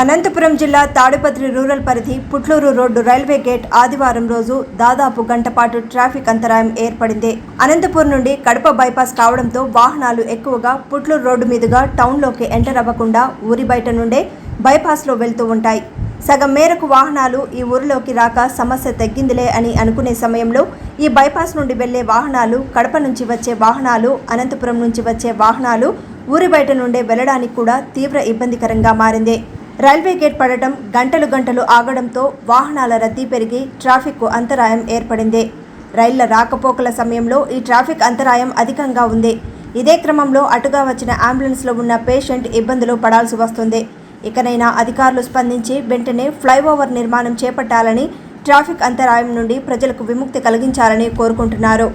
అనంతపురం జిల్లా తాడిపత్రి రూరల్ పరిధి Putlur road railway gate ఆదివారం రోజు దాదాపు గంట పాటు ట్రాఫిక్ అంతరాయం ఏర్పడింది. అనంతపురం నుండి కడప బైపాస్ కావడంతో వాహనాలు ఎక్కువగా పుట్లూరు రోడ్డు మీదుగా టౌన్లోకి ఎంటర్ అవ్వకుండా ఊరి బయట నుండే బైపాస్లో వెళ్తూ ఉంటాయి. సగం మేరకు వాహనాలు ఈ ఊరిలోకి రాక సమస్య తగ్గిందిలే అని అనుకునే సమయంలో ఈ బైపాస్ నుండి వెళ్ళే వాహనాలు కడప నుంచి వచ్చే వాహనాలు అనంతపురం నుంచి వచ్చే వాహనాలు ఊరి బయట నుండే వెళ్ళడానికి కూడా తీవ్ర ఇబ్బందికరంగా మారింది. రైల్వే గేట్ పడటం గంటలు గంటలు ఆగడంతో వాహనాల రద్దీ పెరిగి ట్రాఫిక్ అంతరాయం ఏర్పడింది. రైళ్ళ రాకపోకల సమయంలో ఈ ట్రాఫిక్ అంతరాయం అధికంగా ఉంది. ఇదే క్రమంలో అటుగా వచ్చిన అంబులెన్స్లో ఉన్న పేషెంట్ ఇబ్బందులు పడాల్సి వస్తుంది. ఇకనైనా అధికారులు స్పందించి వెంటనే ఫ్లైఓవర్ నిర్మాణం చేపట్టాలని ట్రాఫిక్ అంతరాయం నుండి ప్రజలకు విముక్తి కలిగించాలని కోరుకుంటున్నారు.